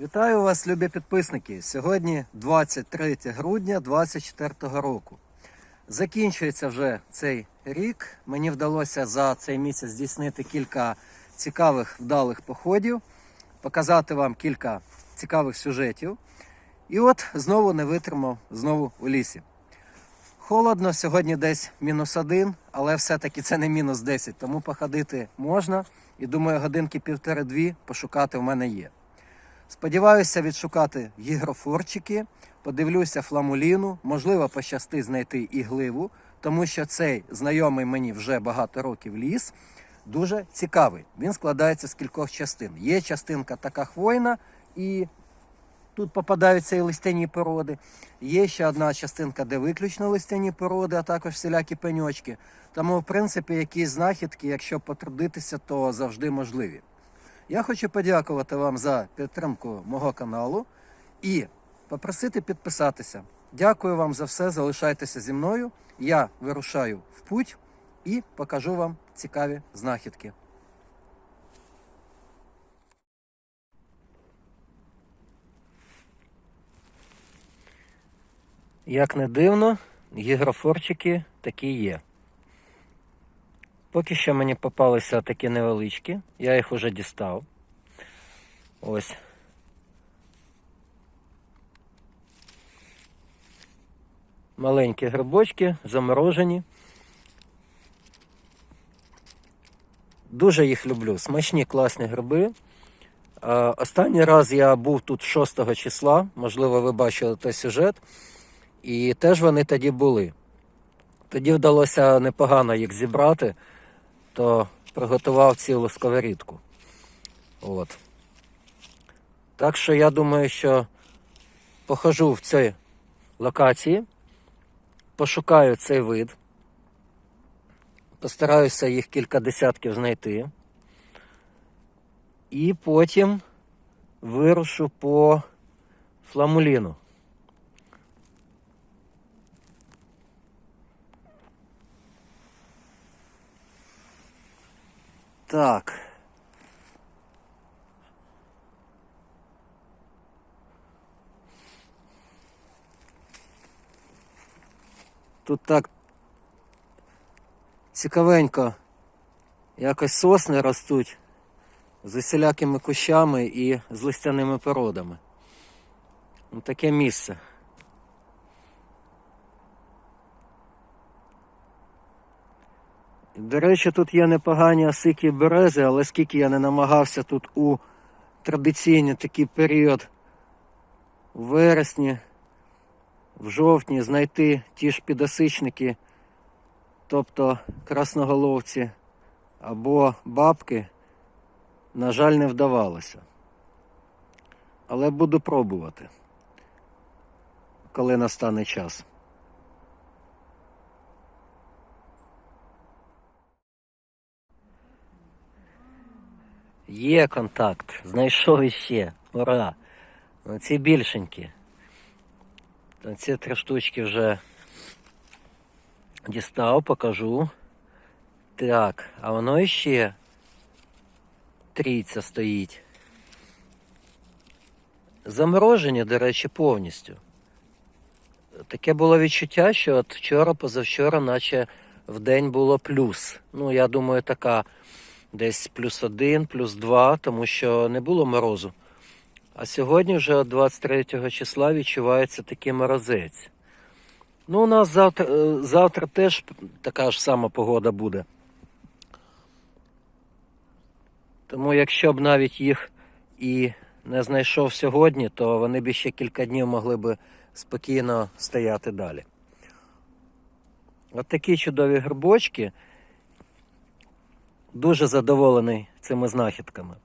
Вітаю вас, любі підписники. Сьогодні 23 грудня 2024 року. Закінчується вже цей рік. Мені вдалося за цей місяць здійснити кілька цікавих вдалих походів, показати вам кілька цікавих сюжетів. І от знову не витримав, знову у лісі. Холодно, сьогодні десь мінус один, але все-таки це не мінус 10, тому походити можна. І думаю, годинки півтори-дві пошукати в мене є. Сподіваюся відшукати гігрофорчики, подивлюся фламуліну, можливо, пощасти знайти і гливу, тому що цей знайомий мені вже багато років ліс дуже цікавий. Він складається з кількох частин. Є частинка така хвойна, і тут попадаються і листяні породи. Є ще одна частинка, де виключно листяні породи, а також всілякі пеньочки. Тому, в принципі, якісь знахідки, якщо потрудитися, то завжди можливі. Я хочу подякувати вам за підтримку мого каналу і попросити підписатися. Дякую вам за все. Залишайтеся зі мною. Я вирушаю в путь і покажу вам цікаві знахідки. Як не дивно, гігрофорчики такі є. Поки що мені попалися такі невеличкі, я їх уже дістав. Ось. Маленькі грибочки, заморожені. Дуже їх люблю. Смачні класні гриби. Е, Останній раз я був тут 6 числа, можливо, ви бачили той сюжет. І теж вони тоді були. Тоді вдалося непогано їх зібрати, то приготував цілу сковорідку. От. Так що я думаю, що похожу в цій локації, пошукаю цей вид, постараюся їх кілька десятків знайти. І потім вирушу по фламуліну. Так. Тут так цікавенько якось сосни ростуть з усілякими кущами і з листяними породами. Ну, таке місце. До речі, тут є непогані осики берези, але скільки я не намагався тут у традиційний такий період в вересні, в жовтні знайти ті ж підосичники, тобто красноголовці або бабки, на жаль, не вдавалося. Але буду пробувати, коли настане час. Є контакт, знайшов іще. Ура! Ці більшенькі. Ці три штучки вже дістав, покажу. Так, а воно іще трійця стоїть. Заморожені, до речі, повністю. Таке було відчуття, що от вчора, позавчора, наче в день було плюс. Ну, я думаю, така десь плюс один, плюс два, тому що не було морозу. А сьогодні вже 23 числа відчувається такий морозець. Ну, у нас завтра, е, завтра теж така ж сама погода буде. Тому якщо б навіть їх і не знайшов сьогодні, то вони б ще кілька днів могли б спокійно стояти далі. От такі чудові грибочки. Дуже задоволений цими знахідками.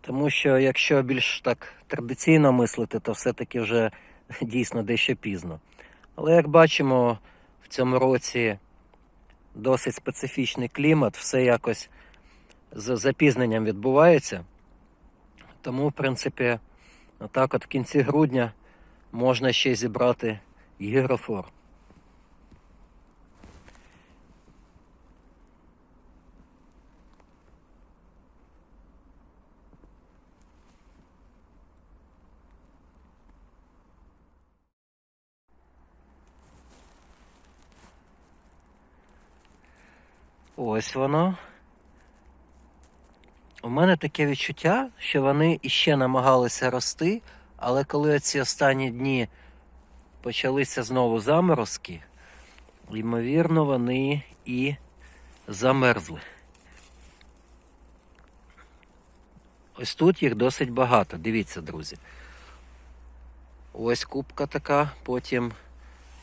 Тому що якщо більш так традиційно мислити, то все-таки вже дійсно дещо пізно. Але як бачимо, в цьому році досить специфічний клімат, все якось з запізненням відбувається. Тому, в принципі, отак от в кінці грудня можна ще зібрати гігрофор. Ось воно. У мене таке відчуття, що вони іще намагалися рости, але коли ці останні дні почалися знову заморозки, ймовірно, вони і замерзли. Ось тут їх досить багато. Дивіться, друзі. Ось кубка така, потім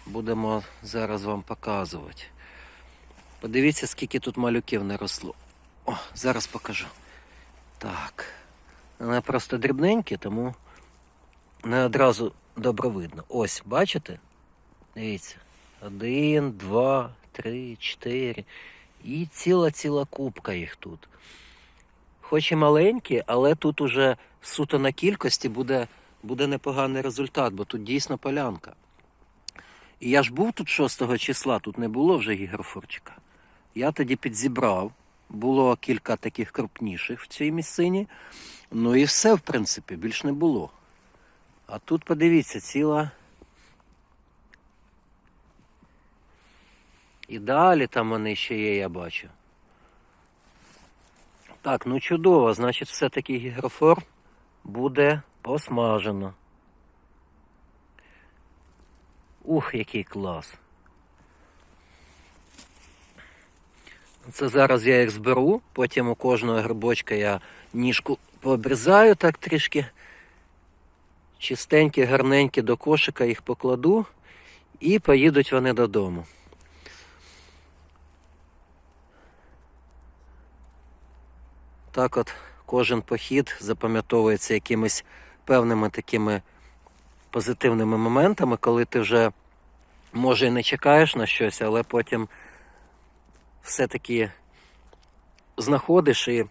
будемо зараз вам показувати. Подивіться, скільки тут малюків не росло. О, зараз покажу. Так. Вони просто дрібненькі, тому не одразу добре видно. Ось, бачите? Дивіться. Один, два, три, чотири. І ціла-ціла кубка їх тут. Хоч і маленькі, але тут уже суто на кількості буде, буде непоганий результат, бо тут дійсно полянка. І я ж був тут 6 числа, тут не було вже гігрофорчика. Я тоді підзібрав, було кілька таких крупніших в цій місцині. Ну і все, в принципі, більш не було. А тут подивіться, ціла. І далі там вони ще є, я бачу. Так, ну чудово, значить, все-таки гігрофор буде посмажено. Ух, який клас. Це зараз я їх зберу, потім у кожного грибочка я ніжку пообрізаю так трішки. Чистенькі, гарненькі до кошика їх покладу і поїдуть вони додому. Так от кожен похід запам'ятовується якимись певними такими позитивними моментами, коли ти вже може і не чекаєш на щось, але потім все-таки знаходиш і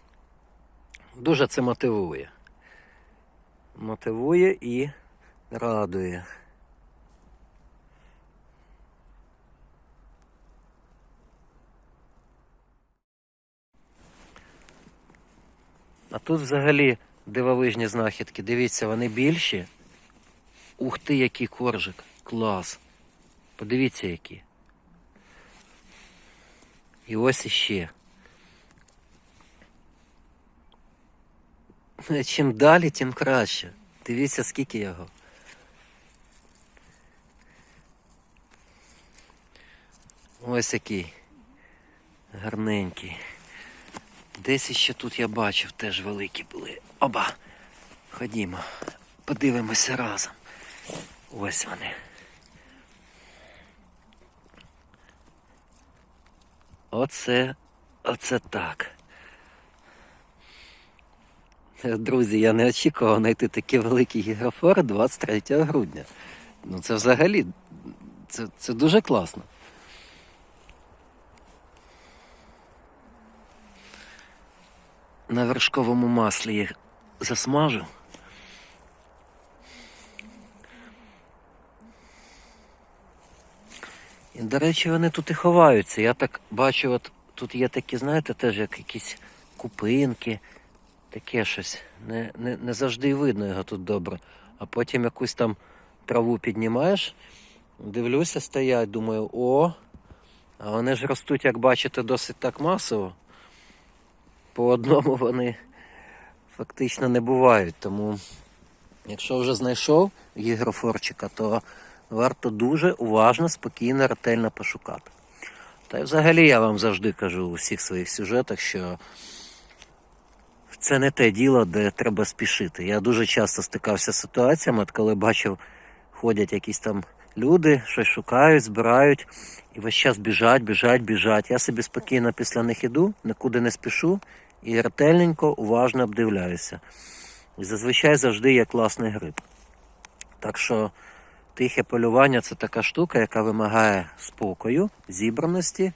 дуже це мотивує. Мотивує і радує. А тут взагалі дивовижні знахідки. Дивіться, вони більші. Ух ти, який коржик. Клас. Подивіться, які. І ось іще. Чим далі, тим краще. Дивіться, скільки його. Ось який. Гарненький. Десь іще тут я бачив, теж великі були. Оба! Ходімо, подивимося разом. Ось вони. Оце, оце так. Друзі, я не очікував знайти такі великі гігрофори 23 грудня. Ну це взагалі, це, це дуже класно. На вершковому маслі їх засмажу. І, до речі, вони тут і ховаються. Я так бачу, от тут є такі, знаєте, теж як якісь купинки, таке щось. Не, не, не завжди видно його тут добре. А потім якусь там траву піднімаєш, дивлюся, стоять, думаю, о, а вони ж ростуть, як бачите, досить так масово. По одному вони фактично не бувають. Тому, якщо вже знайшов гігрофорчика, то варто дуже уважно, спокійно, ретельно пошукати. Та й взагалі я вам завжди кажу у всіх своїх сюжетах, що це не те діло, де треба спішити. Я дуже часто стикався з ситуаціями, от коли бачив, ходять якісь там люди, щось шукають, збирають, і весь час біжать, біжать, біжать. Я собі спокійно після них іду, нікуди не спішу і ретельненько, уважно обдивляюся. І зазвичай завжди є класний гриб. Так що тихе полювання це така штука, яка вимагає спокою, зібраності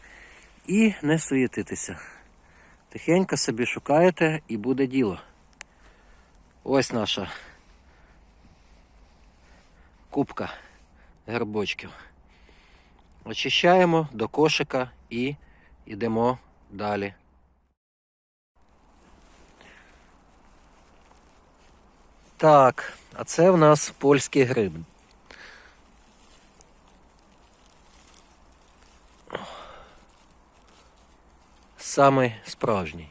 і не суєтитися. Тихенько собі шукаєте і буде діло. Ось наша кубка грибочків. Очищаємо до кошика і йдемо далі. Так, а це в нас польський гриб. Самий справжній.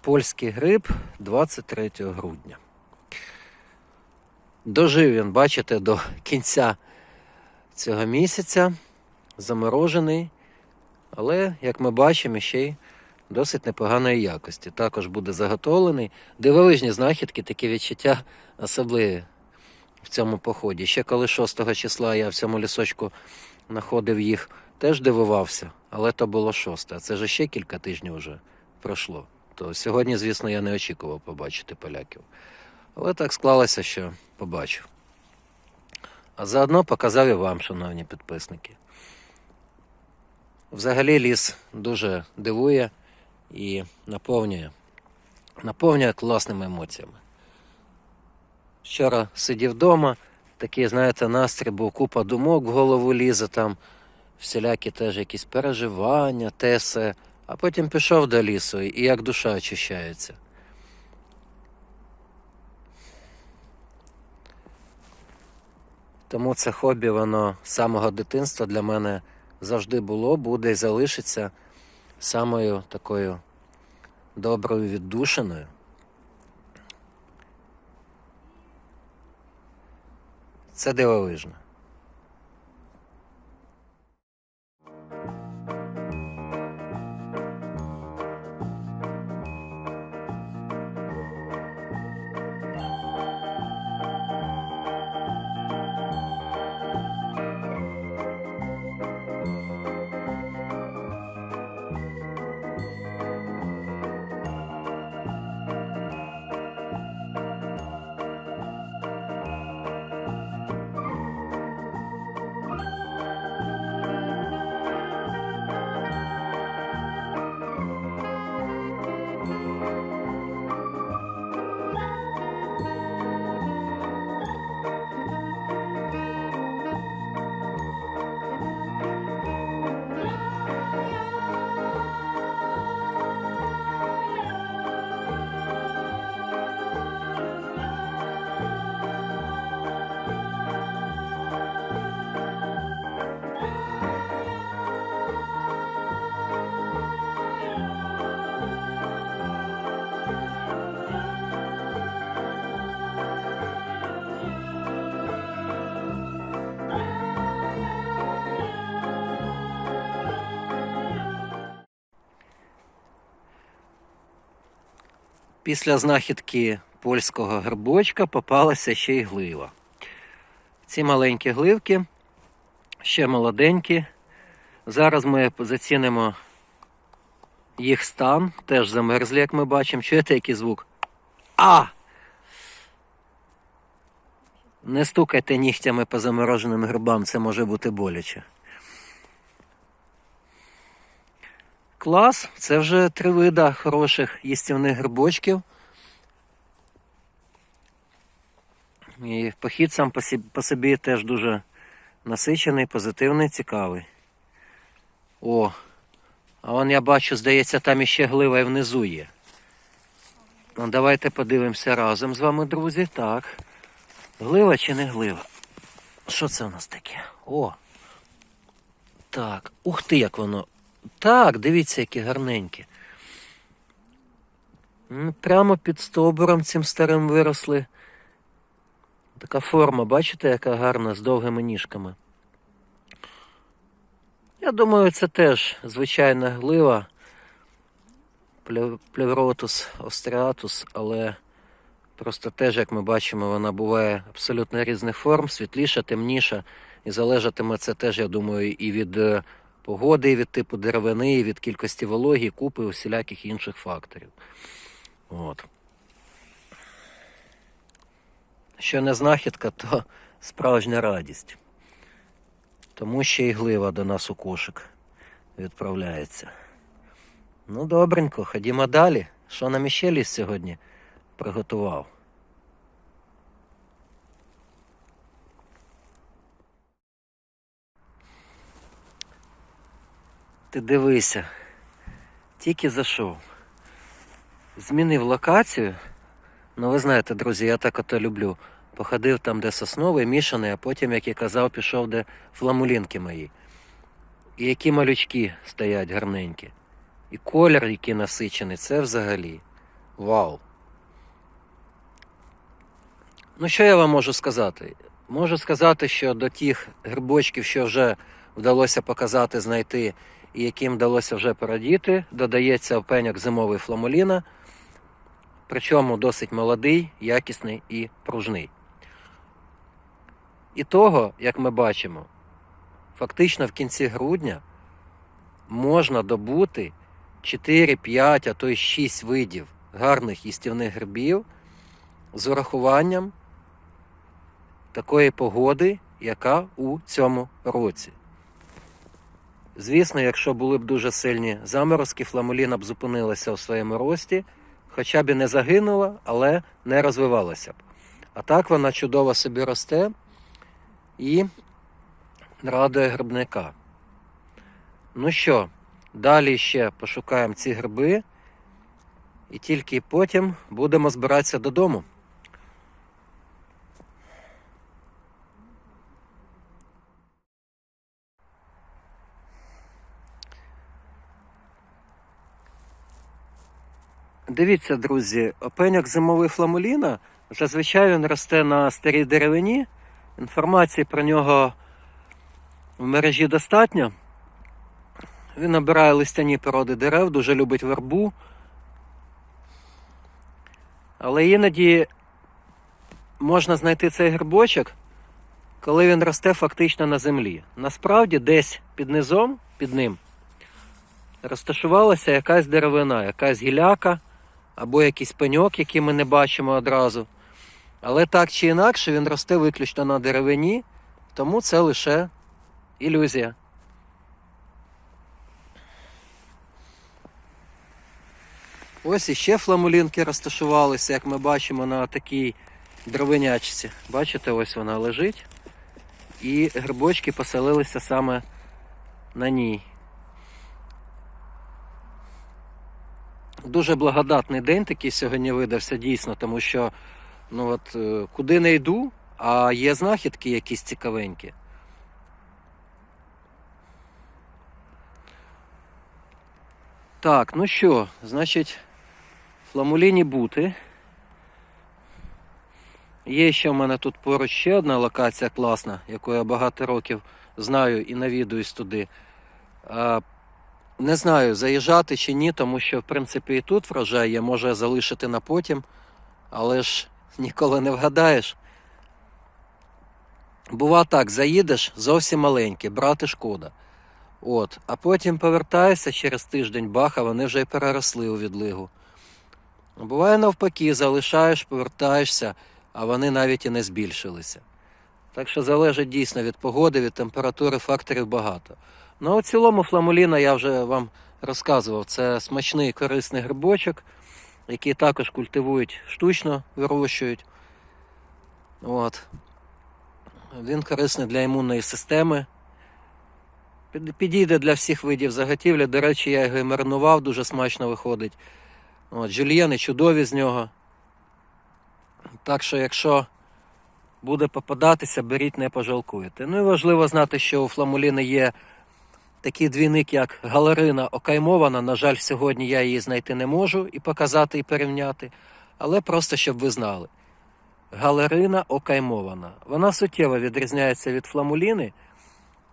Польський гриб 23 грудня. Дожив він, бачите, до кінця цього місяця. Заморожений. Але, як ми бачимо, ще й досить непоганої якості. Також буде заготовлений. Дивовижні знахідки, такі відчуття особливі в цьому поході. Ще коли 6 числа я в цьому лісочку знаходив їх, теж дивувався, але то було 6, а це ж ще кілька тижнів вже пройшло. То сьогодні, звісно, я не очікував побачити поляків. Але так склалося, що побачив. А заодно показав і вам, шановні підписники. Взагалі ліс дуже дивує і наповнює, наповнює класними емоціями. Вчора сидів вдома, такий, знаєте, настрій був купа думок в голову лізе, там всілякі теж якісь переживання, те все. А потім пішов до лісу і як душа очищається. Тому це хобі, воно з самого дитинства для мене завжди було, буде і залишиться самою такою доброю віддушиною. Це дивовижно. Після знахідки польського грибочка попалася ще й глива. Ці маленькі гливки, ще молоденькі. Зараз ми зацінимо їх стан, теж замерзлі, як ми бачимо. Чуєте, який звук? А! Не стукайте нігтями по замороженим грибам, це може бути боляче. Клас, це вже три вида хороших їстівних грибочків. І похід сам по собі теж дуже насичений, позитивний, цікавий. О, а вон я бачу, здається, там іще глива і внизу є. Ну, давайте подивимося разом з вами, друзі. Так. Глива чи не глива? Що це у нас таке? О! Так, ух ти, як воно так, дивіться, які гарненькі. Прямо під стовбуром цим старим виросли. Така форма, бачите, яка гарна, з довгими ніжками. Я думаю, це теж звичайна глива. Плевротус остріатус, але просто теж, як ми бачимо, вона буває абсолютно різних форм, світліша, темніша. І залежатиме це теж, я думаю, і від е, погоди, від типу деревини, від кількості вологі, купи усіляких інших факторів. От. Що не знахідка, то справжня радість. Тому ще й глива до нас у кошик відправляється. Ну, добренько, ходімо далі. Що нам іще ліс сьогодні приготував? Ти дивися, тільки зайшов. Змінив локацію. Ну, ви знаєте, друзі, я так ото люблю. Походив там, де сосновий, мішаний, а потім, як я казав, пішов, де фламулінки мої. І які малючки стоять гарненькі. І колір, який насичений, це взагалі. Вау. Ну, що я вам можу сказати? Можу сказати, що до тих грибочків, що вже вдалося показати, знайти, і яким вдалося вже порадіти, додається опеньок зимовий фламуліна, причому досить молодий, якісний і пружний. І того, як ми бачимо, фактично в кінці грудня можна добути 4, 5, а то й 6 видів гарних їстівних грибів з урахуванням такої погоди, яка у цьому році. Звісно, якщо були б дуже сильні заморозки, фламуліна б зупинилася у своєму рості, хоча б і не загинула, але не розвивалася б. А так вона чудово собі росте і радує грибника. Ну що, далі ще пошукаємо ці гриби, і тільки потім будемо збиратися додому. Дивіться, друзі, опеньок зимовий фламуліна, зазвичай він росте на старій деревині. Інформації про нього в мережі достатньо. Він набирає листяні породи дерев, дуже любить вербу. Але іноді можна знайти цей грибочок, коли він росте фактично на землі. Насправді, десь під низом, під ним, розташувалася якась деревина, якась гіляка або якийсь пеньок, який ми не бачимо одразу. Але так чи інакше він росте виключно на деревині, тому це лише ілюзія. Ось іще фламулінки розташувалися, як ми бачимо на такій дровинячці. Бачите, ось вона лежить. І грибочки поселилися саме на ній. Дуже благодатний день такий сьогодні видався дійсно, тому що ну от, е, куди не йду, а є знахідки якісь цікавенькі. Так, ну що, значить, фламуліні бути. Є ще в мене тут поруч ще одна локація класна, яку я багато років знаю і навідуюсь туди. Не знаю, заїжджати чи ні, тому що, в принципі, і тут врожай є, може залишити на потім, але ж ніколи не вгадаєш. Бува так, заїдеш зовсім маленький, брати шкода. От, а потім повертаєшся через тиждень, баха, вони вже й переросли у відлигу. Буває навпаки, залишаєш, повертаєшся, а вони навіть і не збільшилися. Так що залежить дійсно від погоди, від температури, факторів багато. Ну, у цілому фламуліна я вже вам розказував. Це смачний корисний грибочок, який також культивують штучно, вирощують. От. Він корисний для імунної системи. Підійде для всіх видів заготівлі. До речі, я його і маринував, дуже смачно виходить. От, жульєни чудові з нього. Так що, якщо буде попадатися, беріть, не пожалкуєте. Ну і важливо знати, що у фламуліни є такий двійник, як галерина окаймована. На жаль, сьогодні я її знайти не можу і показати, і порівняти. Але просто щоб ви знали. Галерина окаймована. Вона суттєво відрізняється від фламуліни.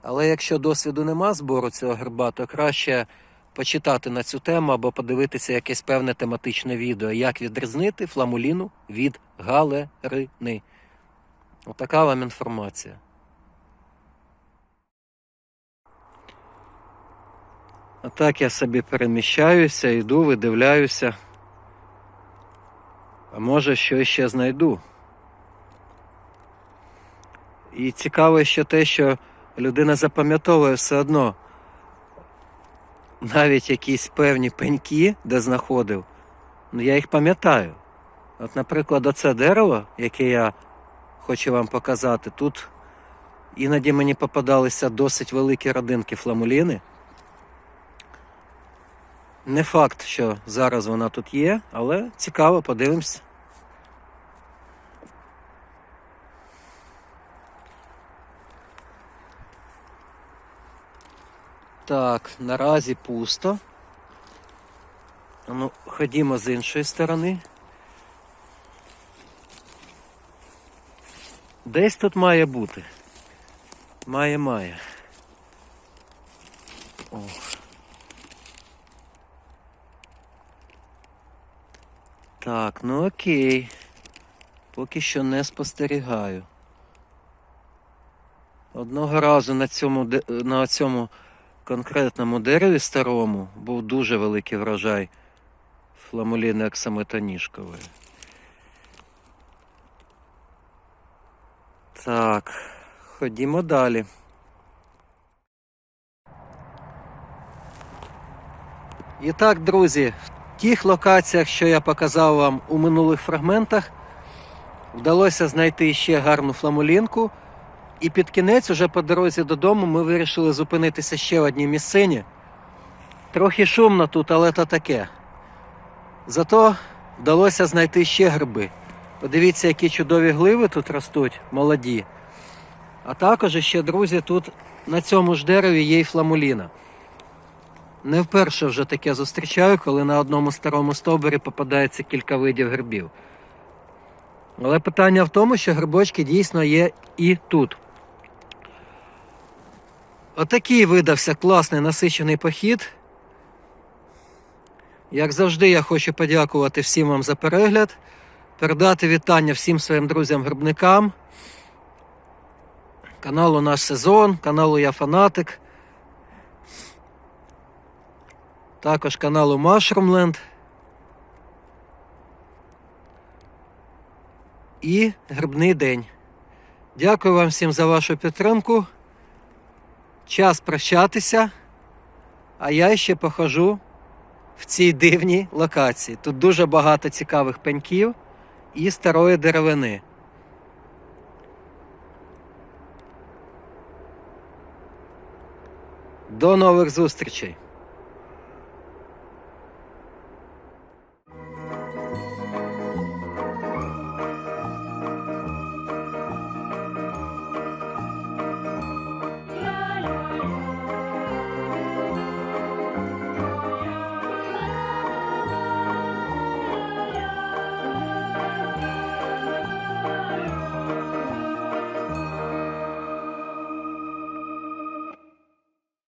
Але якщо досвіду нема збору цього гриба, то краще почитати на цю тему або подивитися якесь певне тематичне відео, як відрізнити фламуліну від галерини. Отака вам інформація. А так я собі переміщаюся, йду, видивляюся. А може, що ще знайду. І цікаво ще те, що людина запам'ятовує все одно навіть якісь певні пеньки, де знаходив, ну я їх пам'ятаю. От, наприклад, оце дерево, яке я хочу вам показати, тут іноді мені попадалися досить великі родинки фламуліни. Не факт, що зараз вона тут є, але цікаво, подивимось. Так, наразі пусто. Ну, ходімо з іншої сторони. Десь тут має бути. Має, Ну окей. Поки що не спостерігаю. Одного разу на цьому, на цьому конкретному дереві старому був дуже великий врожай фламуліни оксаметоніжкової. Так, ходімо далі. І так, друзі, тих локаціях, що я показав вам у минулих фрагментах, вдалося знайти ще гарну фламулінку. І під кінець, уже по дорозі додому, ми вирішили зупинитися ще в одній місцині. Трохи шумно тут, але то таке. Зато вдалося знайти ще гриби. Подивіться, які чудові гливи тут ростуть, молоді. А також ще, друзі, тут на цьому ж дереві є й фламуліна. Не вперше вже таке зустрічаю, коли на одному старому стовбурі попадається кілька видів грибів. Але питання в тому, що грибочки дійсно є і тут. Отакий видався класний насичений похід. Як завжди, я хочу подякувати всім вам за перегляд, передати вітання всім своїм друзям-грибникам, каналу Наш Сезон, каналу Я Фанатик, також каналу Mushroomland і Грибний день. Дякую вам всім за вашу підтримку. Час прощатися, а я ще похожу в цій дивній локації. Тут дуже багато цікавих пеньків і старої деревини. До нових зустрічей!